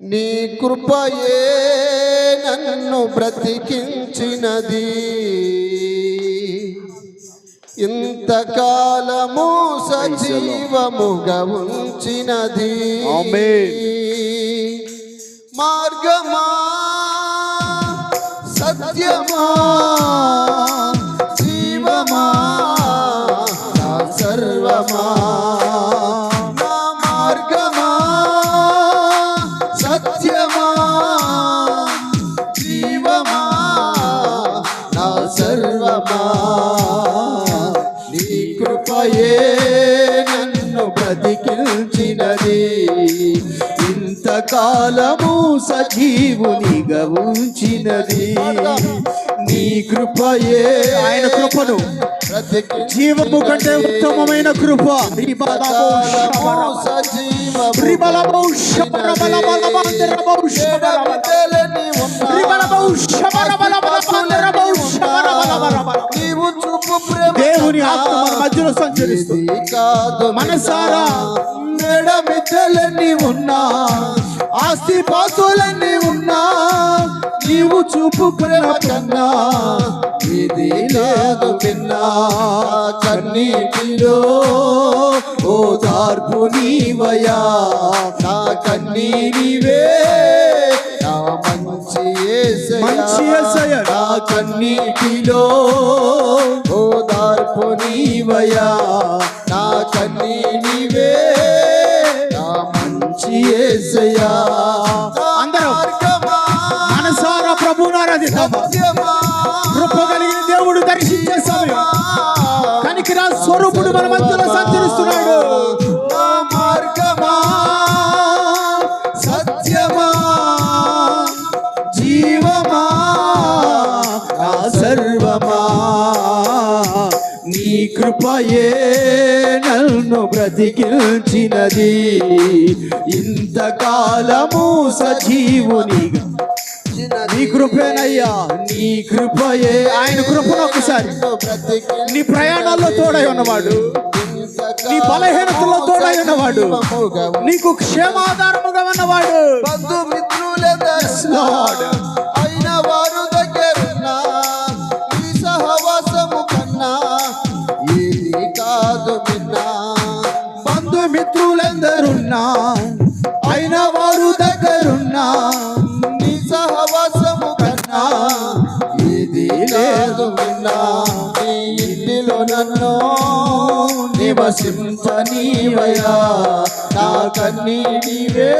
నీ కృపయే నన్ను బ్రతికించినది ఇంతకాలము సజీవముగా ఉంచినది. మార్గమా కృపయే నన్ను బ్రతికించినది? ఇంతకాలము సజీవునిగా ఉంచినది. నీ కృపయే ఆయన కృపను. జీవము కంటే ఉత్తమమైన కృప. ఇంతకాలము దేవుని ఆత్మ మన మధ్యలో సంచరిస్తుంది కాదు మనసారా మెడమిద్దలన్నీ ఉన్నా ఆస్తి పాసులన్నీ ఉన్నా నీవు చూపు ప్రేమ కన్నా ఇది లేదు విన్నా కన్నీటిలో ఓ దార్పు నీవయా నా కన్నీనివే నా మంచి. మంచి. నా కన్నీటిలో ఓ నీవయా నా కన్నీనివే నా మంచి అందరం. మనసారా ప్రభువును కృప కలిగిన దేవుడు దర్శించే సమయం. కనికిరా స్వరూపుడు మన మధ్యలో సంచరిస్తున్నాడు. మార్గమా సత్యమా జీవమా సర్వమా. కృపయే నన్ను బ్రతికించినది. ఇంతకాలము సజీవునిగా నీ కృపేనయ్యా నీ కృపయే. ఆయన కృపను ఒకసారి నీ ప్రయాణాల్లో తోడై ఉన్నవాడు నీ బలహీనతలో తోడై ఉన్నవాడు నీకు క్షేమాధారముగా ఉన్నవాడు. Lord. అయిన కాదు విన్నా బంధుమిత్రులందరున్నా? అయిన వారు దగ్గరున్నా. నీ సహవాసము కన్నా. ఇది లేదు విన్నా నీ ఇంటిలో నన్ను నివసించనీవయా నా కన్నీవే